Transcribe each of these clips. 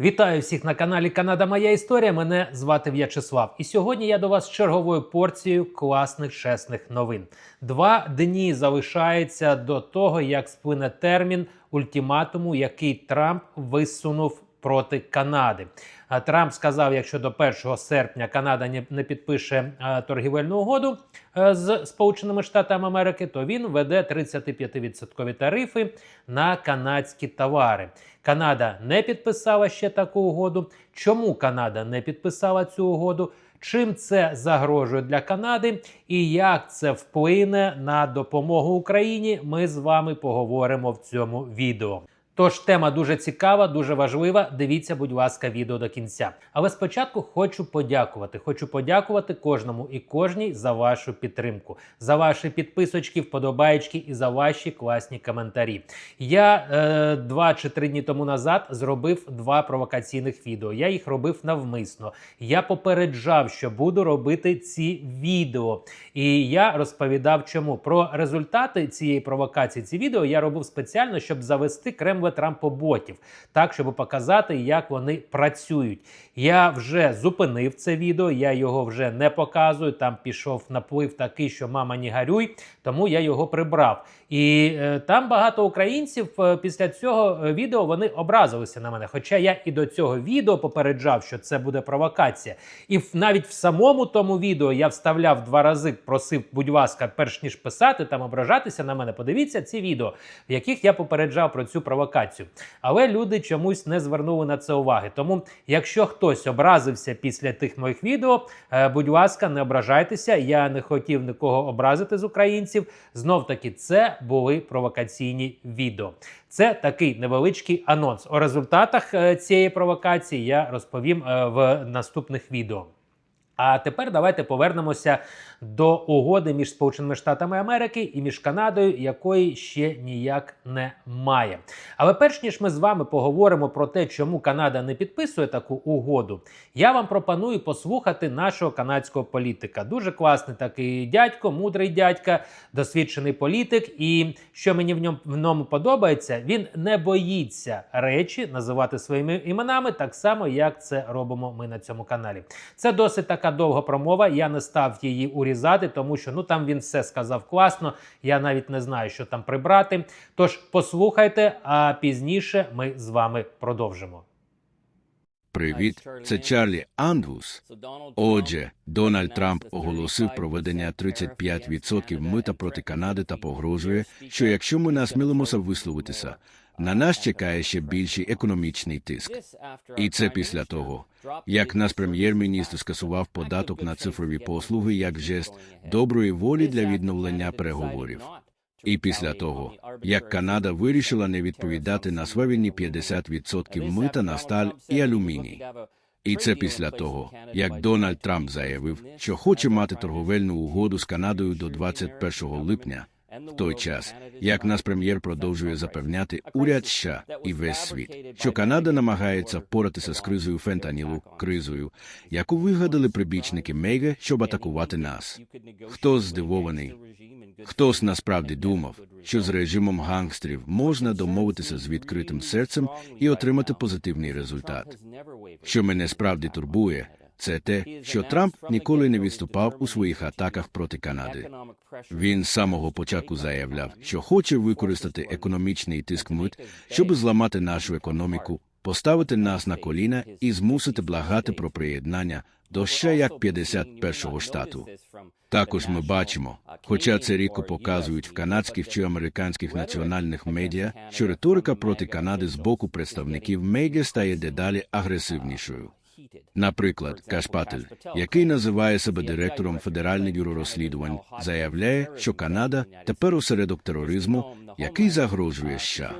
Вітаю всіх на каналі Канада Моя Історія. Мене звати В'ячеслав. І сьогодні я до вас з черговою порцією класних чесних новин. Два дні залишається до того, як сплине термін ультиматуму, який Трамп висунув проти Канади. Трамп сказав, якщо до 1 серпня Канада не- підпише торгівельну угоду з Сполученими Штатами Америки, то він введе 35% тарифи на канадські товари. Канада не підписала ще таку угоду. Чому Канада не підписала цю угоду? Чим це загрожує для Канади і як це вплине на допомогу Україні? Ми з вами поговоримо в цьому відео. Тож тема дуже цікава, дуже важлива. Дивіться, будь ласка, відео до кінця. Але спочатку хочу подякувати. Хочу подякувати кожному і кожній за вашу підтримку, за ваші підписочки, вподобаєчки і за ваші класні коментарі. Я е, два чи три дні тому назад зробив два провокаційних відео. Я їх робив навмисно. Я попереджав, що буду робити ці відео. І я розповідав, чому про результати цієї провокації. Ці відео я робив спеціально, щоб завести кремле трампоботів, так щоб показати, як вони працюють. Я вже зупинив це відео, я його вже не показую. Там пішов наплив такий, що мама не гарюй, тому я його прибрав. І е, там багато українців е, після цього е, відео вони образилися на мене. Хоча я і до цього відео попереджав, що це буде провокація. І в- навіть в самому тому відео я вставляв два рази, просив, будь ласка, перш ніж писати там ображатися на мене. Подивіться ці відео, в яких я попереджав про цю провокацію. Але люди чомусь не звернули на це уваги. Тому, якщо хтось образився після тих моїх відео, е, будь ласка, не ображайтеся. Я не хотів нікого образити з українців. Знов таки, це були провокаційні відео. Це такий невеличкий анонс. О результатах е, цієї провокації я розповім е, в наступних відео. А тепер давайте повернемося до угоди між Сполученими Штатами Америки і між Канадою, якої ще ніяк немає. Але перш ніж ми з вами поговоримо про те, чому Канада не підписує таку угоду, я вам пропоную послухати нашого канадського політика. Дуже класний такий дядько, мудрий дядька, досвідчений політик. І що мені в ньому в ньому подобається, він не боїться речі називати своїми іменами, так само як це робимо ми на цьому каналі. Це досить така довга промова. Я не став її урізати, тому що ну там він все сказав класно. Я навіть не знаю, що там прибрати. Тож послухайте, а пізніше ми з вами продовжимо. Привіт, це Чарлі Андвус. Отже, Дональд Трамп оголосив проведення 35% мита проти Канади та погрожує, що якщо ми насмілимося висловитися, на нас чекає ще більший економічний тиск. І це після того, як наш прем'єр-міністр скасував податок на цифрові послуги як жест доброї волі для відновлення переговорів. І після того, як Канада вирішила не відповідати на свавільні 50% мита на сталь і алюміній. І це після того, як Дональд Трамп заявив, що хоче мати торговельну угоду з Канадою до 21 липня, в той час, як наш прем'єр продовжує запевняти уряд США і весь світ, що Канада намагається впоратися з кризою фентанілу, кризою, яку вигадали прибічники Мейга, щоб атакувати нас. Хто здивований? Хтось насправді думав, що з режимом гангстерів можна домовитися з відкритим серцем і отримати позитивний результат. Що мене справді турбує, це те, що Трамп ніколи не відступав у своїх атаках проти Канади. Він з самого початку заявляв, що хоче використати економічний тиск мит, щоб зламати нашу економіку, поставити нас на коліна і змусити благати про приєднання до ще як 51-го штату. Також ми бачимо, хоча це рідко показують в канадських чи американських національних медіа, що риторика проти Канади з боку представників медіа стає дедалі агресивнішою. Наприклад, Кашпатель, який називає себе директором Федерального бюро розслідувань, заявляє, що Канада тепер осередок тероризму, який загрожує США.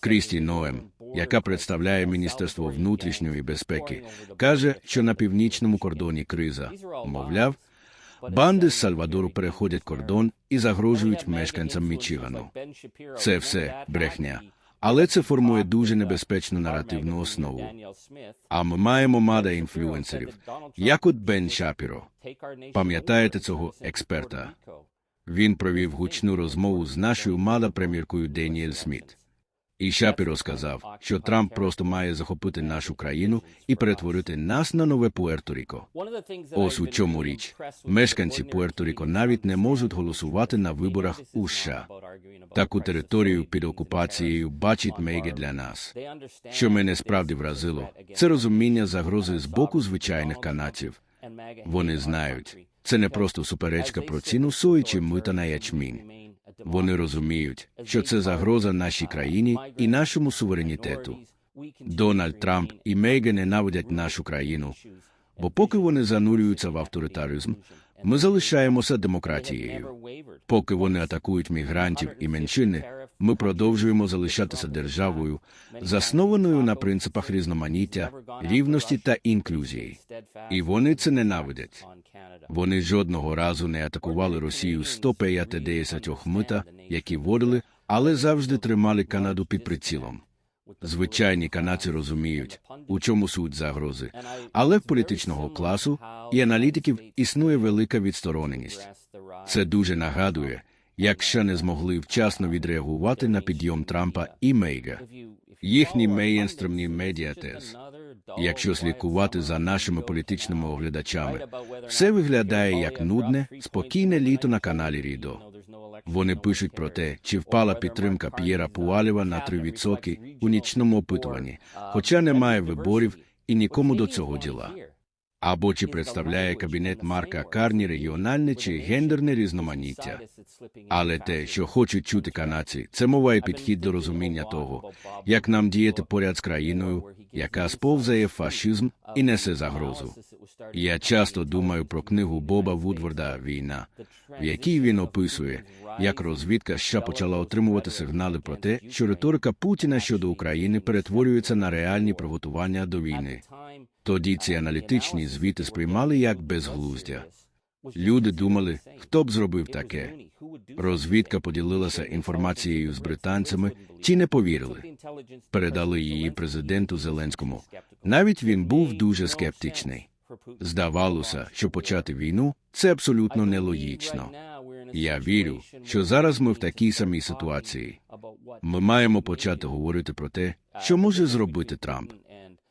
Крісті Ноем, яка представляє Міністерство внутрішньої безпеки, каже, що на північному кордоні криза, мовляв, банди з Сальвадору переходять кордон і загрожують мешканцям Мічигану. Це все брехня. Але це формує дуже небезпечну наративну основу. А ми маємо мада інфлюенсерів, як от Бен Шапіро. Пам'ятаєте цього експерта? Він провів гучну розмову з нашою мада прем'єркою Деніель Сміт. І Шапіро сказав, що Трамп просто має захопити нашу країну і перетворити нас на нове Пуерто-Ріко. Ось у чому річ. Мешканці Пуерто-Ріко навіть не можуть голосувати на виборах у США. Таку територію під окупацією бачить Мейге для нас. Що мене справді вразило, це розуміння загрози з боку звичайних канадців. Вони знають, це не просто суперечка про ціну сої чи мита на ячмінь. Вони розуміють, що це загроза нашій країні і нашому суверенітету. Дональд Трамп і Мейге ненавидять нашу країну, бо поки вони занурюються в авторитаризм, ми залишаємося демократією. Поки вони атакують мігрантів і меншини, ми продовжуємо залишатися державою, заснованою на принципах різноманіття, рівності та інклюзії. І вони це ненавидять. Вони жодного разу не атакували Росію 150 мита, які вводили, але завжди тримали Канаду під прицілом. Звичайні канадці розуміють, у чому суть загрози, але в політичного класу і аналітиків існує велика відстороненість. Це дуже нагадує, як ще не змогли вчасно відреагувати на підйом Трампа і Мейга. Їхні мейнстримні медіа теж. Якщо слідкувати за нашими політичними оглядачами, все виглядає як нудне, спокійне літо на каналі Рідо. Вони пишуть про те, чи впала підтримка П'єра Пуалєва на 3% у нічному опитуванні, хоча немає виборів і нікому до цього діла. Або чи представляє кабінет Марка Карні регіональне чи гендерне різноманіття. Але те, що хочуть чути канадці, це мова і підхід до розуміння того, як нам діяти поряд з країною, яка сповзає фашизм і несе загрозу. Я часто думаю про книгу Боба Вудворда Війна, в якій він описує, як розвідка США почала отримувати сигнали про те, що риторика Путіна щодо України перетворюється на реальні приготування до війни. Тоді ці аналітичні звіти сприймали як безглуздя. Люди думали, хто б зробив таке. Розвідка поділилася інформацією з британцями, ті не повірили. Передали її президенту Зеленському. Навіть він був дуже скептичний. Здавалося, що почати війну це абсолютно нелогічно. Я вірю, що зараз ми в такій самій ситуації. Ми маємо почати говорити про те, що може зробити Трамп.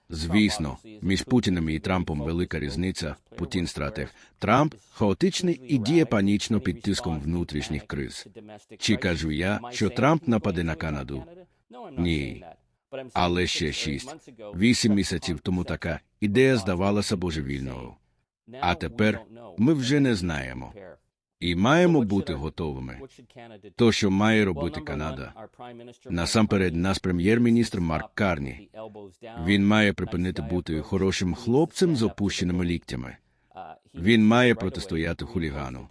Звісно, між Путіним і Трампом велика різниця. Путін стратег. Трамп хаотичний і діє панічно під тиском внутрішніх криз. Чи кажу я, що Трамп нападе на Канаду? Ні. Але ще шість, вісім місяців тому така ідея здавалася божевільною. А тепер ми вже не знаємо. І маємо бути готовими. То, що має робити Канада. Насамперед, нас прем'єр-міністр Марк Карні. Він має припинити бути хорошим хлопцем з опущеними ліктями. Він має протистояти хулігану.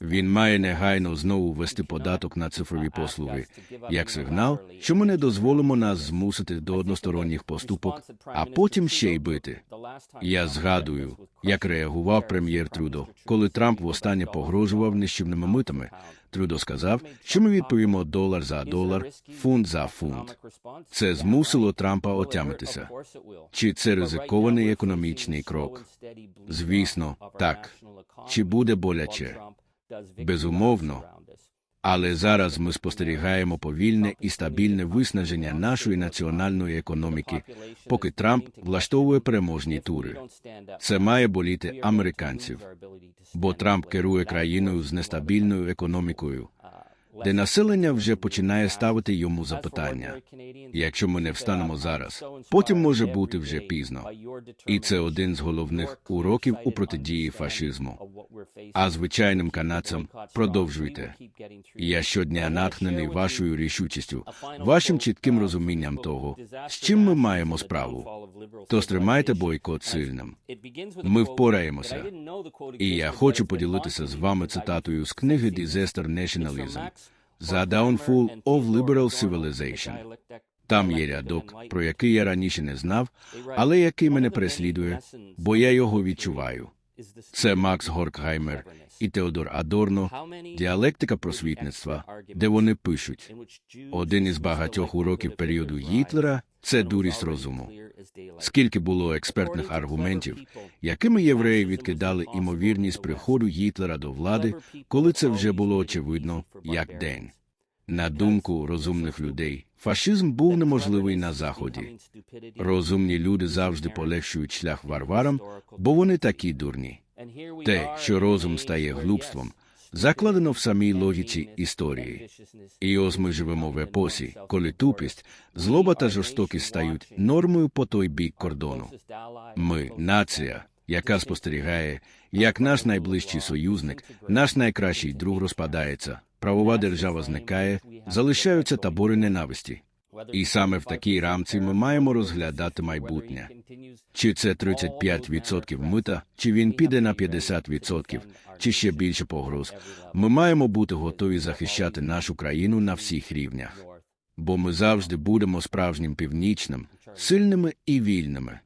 Він має негайно знову ввести податок на цифрові послуги як сигнал, що ми не дозволимо нас змусити до односторонніх поступок, а потім ще й бити. Я згадую, як реагував прем'єр Трудо, коли Трамп востаннє погрожував нищівними митами. Трудо сказав, що ми відповімо долар за долар, фунт за фунт. Це змусило Трампа отямитися. Чи це ризикований економічний крок? Звісно, так. Чи буде боляче? Безумовно. Але зараз ми спостерігаємо повільне і стабільне виснаження нашої національної економіки, поки Трамп влаштовує переможні тури. Це має боліти американців, бо Трамп керує країною з нестабільною економікою, де населення вже починає ставити йому запитання. Якщо ми не встанемо зараз, потім може бути вже пізно. І це один з головних уроків у протидії фашизму. А звичайним канадцям продовжуйте. Я щодня натхнений вашою рішучістю, вашим чітким розумінням того, з чим ми маємо справу. То стримайте бойкот сильним. Ми впораємося. І я хочу поділитися з вами цитатою з книги Disaster Nationalism «The Downfall of Liberal Civilization». Там є рядок, про який я раніше не знав, але який мене переслідує, бо я його відчуваю. Це Макс Горкгаймер і Теодор Адорно, діалектика просвітництва, де вони пишуть один із багатьох уроків періоду Гітлера це дурість розуму. Скільки було експертних аргументів, якими євреї відкидали імовірність приходу Гітлера до влади, коли це вже було очевидно, як день. На думку розумних людей, фашизм був неможливий на заході. Розумні люди завжди полегшують шлях варварам, бо вони такі дурні. Те, що розум стає глупством, закладено в самій логіці історії. І ось ми живемо в епосі, коли тупість, злоба та жорстокість стають нормою по той бік кордону. Ми нація, яка спостерігає, як наш найближчий союзник, наш найкращий друг розпадається, правова держава зникає, залишаються табори ненависті. І саме в такій рамці ми маємо розглядати майбутнє. Чи це 35% мита, чи він піде на 50%, чи ще більше погроз. Ми маємо бути готові захищати нашу країну на всіх рівнях, бо ми завжди будемо справжнім північним, сильними і вільними.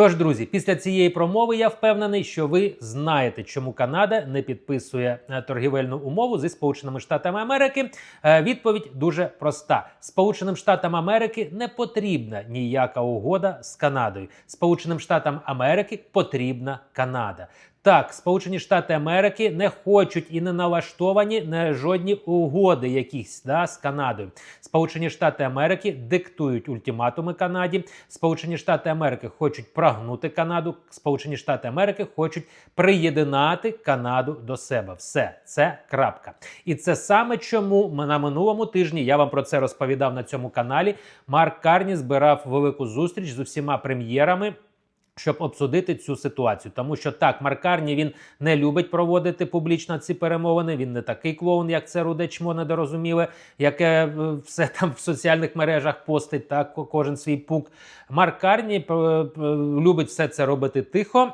Тож, друзі, після цієї промови я впевнений, що ви знаєте, чому Канада не підписує е, торгівельну умову зі Сполученими Штатами Америки. Е, Відповідь дуже проста: Сполученим Штатам Америки не потрібна ніяка угода з Канадою. Сполученим Штатам Америки потрібна Канада. Так, Сполучені Штати Америки не хочуть і не налаштовані на жодні угоди якісь да, з Канадою. Сполучені Штати Америки диктують ультиматуми Канаді. Сполучені Штати Америки хочуть прогнути Канаду. Сполучені Штати Америки хочуть приєднати Канаду до себе. Все це крапка. І це саме чому ми на минулому тижні я вам про це розповідав на цьому каналі. Марк Карні збирав велику зустріч з усіма прем'єрами. Щоб обсудити цю ситуацію, тому що так, Маркарні він не любить проводити публічно ці перемовини. Він не такий клоун, як це руде чмо недорозуміле, яке е, все там в соціальних мережах постить. Так, кожен свій пук. Маркарні е, е, любить все це робити тихо.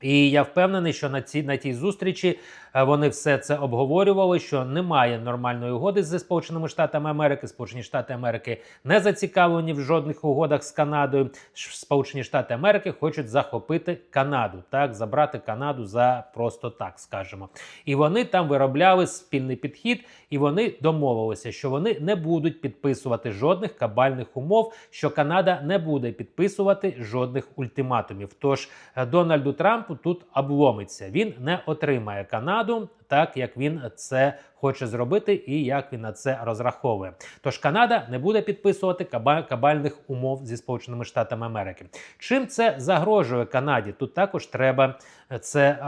І я впевнений, що на цій на тій зустрічі е, вони все це обговорювали. Що немає нормальної угоди зі Сполученими Штатами Америки. Сполучені Штати Америки не зацікавлені в жодних угодах з Канадою. Сполучені Штати Америки хочуть захопити Канаду, так забрати Канаду за просто так, скажемо. І вони там виробляли спільний підхід, і вони домовилися, що вони не будуть підписувати жодних кабальних умов, що Канада не буде підписувати жодних ультиматумів. Тож е, Дональду Трампу тут обломиться. Він не отримає Канаду так, як він це хоче зробити, і як він на це розраховує. Тож Канада не буде підписувати кабальних умов зі Сполученими Штатами Америки. Чим це загрожує Канаді? Тут також треба це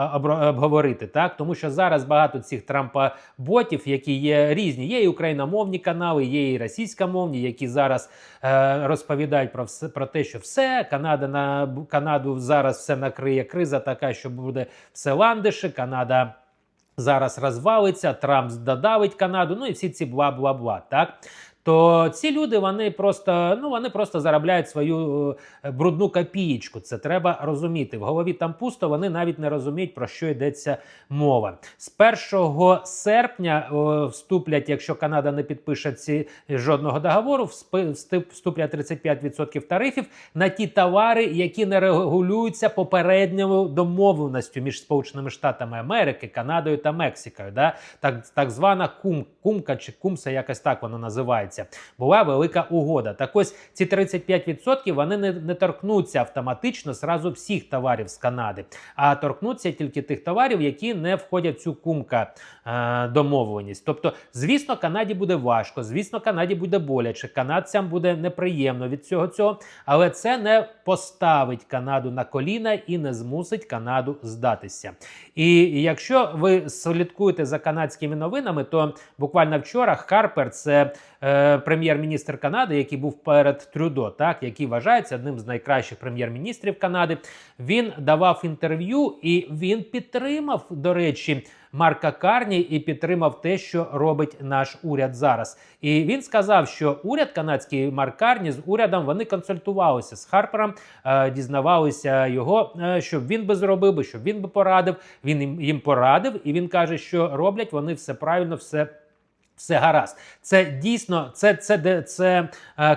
обговорити, так тому що зараз багато цих Трампа ботів, які є різні. Є і україномовні канали, є і російськомовні, які зараз е, розповідають про все про те, що все Канада на Канаду зараз все накриє криза, така що буде все ландиші. Канада зараз розвалиться, Трамп додавить Канаду, ну і всі ці бла-бла-бла. Так. То ці люди вони просто ну вони просто заробляють свою е, брудну копієчку. Це треба розуміти. В голові там пусто. Вони навіть не розуміють про що йдеться мова. З 1 серпня вступлять, якщо Канада не підпише ці жодного договору, вступлять 35% тарифів на ті товари, які не регулюються попередньою домовленістю між Сполученими Штатами Америки, Канадою та Мексикою. Да? Так, так звана кум, кумка чи кумса, якось так воно називається. Була велика угода. Так ось ці 35% вони не, не торкнуться автоматично зразу всіх товарів з Канади, а торкнуться тільки тих товарів, які не входять в цю кумка е, домовленість. Тобто, звісно, Канаді буде важко, звісно, Канаді буде боляче, канадцям буде неприємно від цього цього, але це не поставить Канаду на коліна і не змусить Канаду здатися. І якщо ви слідкуєте за канадськими новинами, то буквально вчора Харпер, це е, прем'єр-міністр Канади, який був перед Трюдо, так який вважається одним з найкращих прем'єр-міністрів Канади. Він давав інтерв'ю і він підтримав, до речі. Марка Карні і підтримав те, що робить наш уряд зараз. І він сказав, що уряд канадський Марк Карні з урядом вони консультувалися з Харпером, е, дізнавалися його, е, що він би зробив би, що він би порадив. Він їм порадив, і він каже, що роблять вони все правильно, все. Все гаразд. Це дійсно це, це, це, це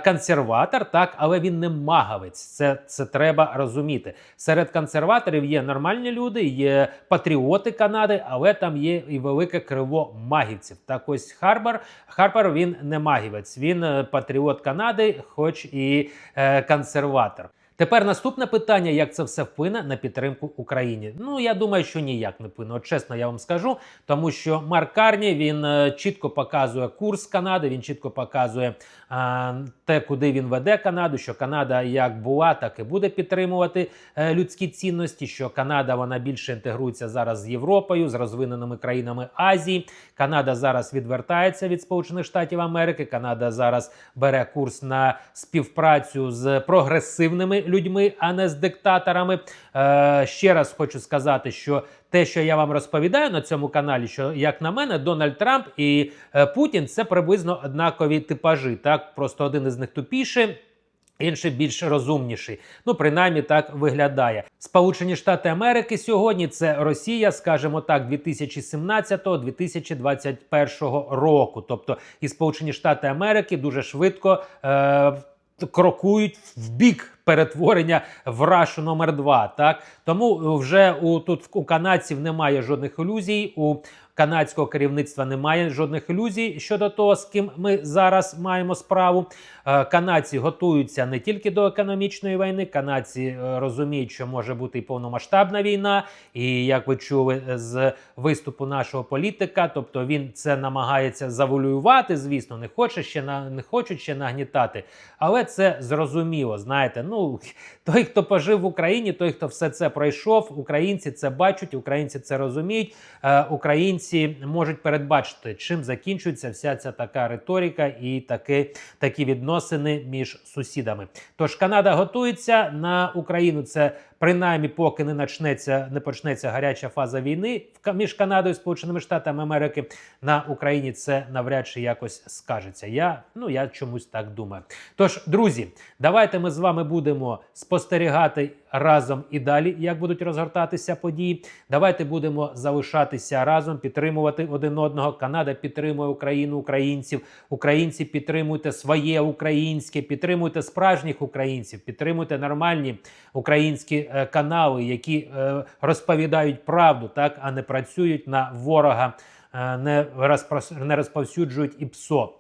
консерватор, так, але він не маговець. Це, це треба розуміти. Серед консерваторів є нормальні люди, є патріоти Канади, але там є і велике криво магівців. Так ось Харбор, Харпер він не магівець, він е, патріот Канади, хоч і е, консерватор. Тепер наступне питання: як це все вплине на підтримку Україні? Ну я думаю, що ніяк не вплине. От чесно, я вам скажу, тому що Марк Карні він е, чітко показує курс Канади. Він чітко показує е, те, куди він веде Канаду. Що Канада як була, так і буде підтримувати е, людські цінності. Що Канада вона більше інтегрується зараз з Європою, з розвиненими країнами Азії. Канада зараз відвертається від Сполучених Штатів Америки. Канада зараз бере курс на співпрацю з прогресивними людьми, а не з диктаторами. Е, ще раз хочу сказати, що те, що я вам розповідаю на цьому каналі, що як на мене, Дональд Трамп і е, Путін це приблизно однакові типажі. Так, просто один із них тупіший. Інший більш розумніший. Ну, принаймні так виглядає. Сполучені Штати Америки сьогодні це Росія, скажімо так, 2017-2021 року. Тобто, і Сполучені Штати Америки дуже швидко е, крокують в бік перетворення в рашу номер 2 Так тому вже у тут у канадців немає жодних ілюзій. У канадського керівництва немає жодних ілюзій щодо того, з ким ми зараз маємо справу. Е, Канадці готуються не тільки до економічної війни, канадці е, розуміють, що може бути і повномасштабна війна. І як ви чули з виступу нашого політика, тобто він це намагається завуалювати, звісно, не хоче ще на не хочуть ще нагнітати. Але це зрозуміло. Знаєте, ну той, хто пожив в Україні, той, хто все це пройшов, українці це бачать, українці це розуміють. Е, Українці можуть передбачити, чим закінчується вся ця така риторика і таки, такі відносини між сусідами. Тож Канада готується на Україну. Це принаймні, поки не почнеться, не почнеться гаряча фаза війни між Канадою і Сполученими Штатами Америки на Україні. Це навряд чи якось скажеться. Я ну я чомусь так думаю. Тож, друзі, давайте ми з вами будемо спостерігати разом і далі, як будуть розгортатися події. Давайте будемо залишатися разом, підтримувати один одного. Канада підтримує Україну, українців. Українці підтримуйте своє українське, підтримуйте справжніх українців, підтримуйте нормальні українські е, канали, які е, розповідають правду, так а не працюють на ворога, е, не, розповсюджують і ПСО.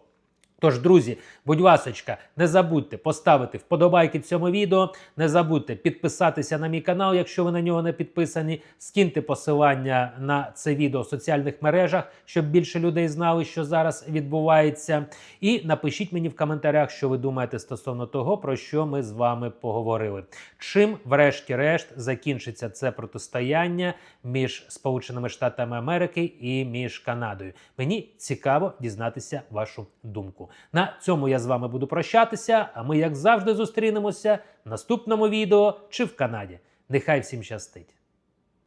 Тож, друзі, будь ласочка, не забудьте поставити вподобайки цьому відео, не забудьте підписатися на мій канал, якщо ви на нього не підписані. Скиньте посилання на це відео в соціальних мережах, щоб більше людей знали, що зараз відбувається. І напишіть мені в коментарях, що ви думаєте стосовно того, про що ми з вами поговорили. Чим, врешті-решт, закінчиться це протистояння між Сполученими Штатами Америки і між Канадою? Мені цікаво дізнатися вашу думку. На цьому я з вами буду прощатися. А ми, як завжди, зустрінемося в наступному відео чи в Канаді. Нехай всім щастить!